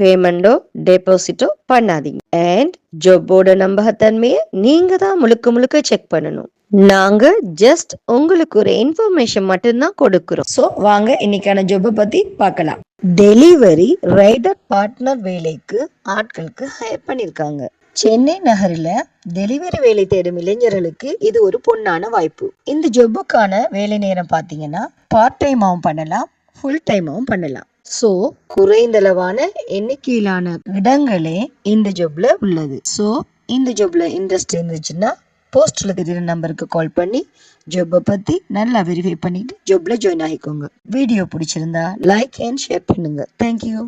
பேமெண்டோ டெபாசிட்டோ பண்ணாதீங்க. அண்ட் ஜாப்போட நம்பகத்தன்மையை நீங்க தான் முழுக்க முழுக்க செக் பண்ணணும். நாங்க ஜஸ்ட் உங்களுக்கு ஒரு இன்ஃபர்மேஷன் மட்டும்தான் கொடுக்கிறோம். ஸோ வாங்க இன்னைக்கான ஜாப்பை பத்தி பார்க்கலாம். டெலிவரி ரைடர் பார்ட்னர் வேலைக்கு ஆட்களுக்கு ஹையர் பண்ணிருக்காங்க. சென்னை நகரில் டெலிவரி வேலை தேடும் இளைஞர்களுக்கு இது ஒரு பொன்னான வாய்ப்பு. இந்த ஜொப்புக்கான வேலை நேரம் பார்த்தீங்கன்னா பார்ட் டைமாகவும் பண்ணலாம் ஃபுல் டைமாகவும் பண்ணலாம். ஸோ குறைந்தளவான எண்ணிக்கையிலான இடங்களே இந்த ஜாப்ல உள்ளது. ஸோ இந்த ஜாப்ல இன்ட்ரெஸ்ட் இருந்துச்சுன்னா போஸ்ட்ல தெரியுற நம்பருக்கு கால் பண்ணி ஜாப்பை பத்தி நல்லா வெரிஃபை பண்ணிட்டு ஜாப்ல ஜாயின் ஆகிக்கோங்க. வீடியோ பிடிச்சிருந்தா லைக் அண்ட் ஷேர் பண்ணுங்க. Thank you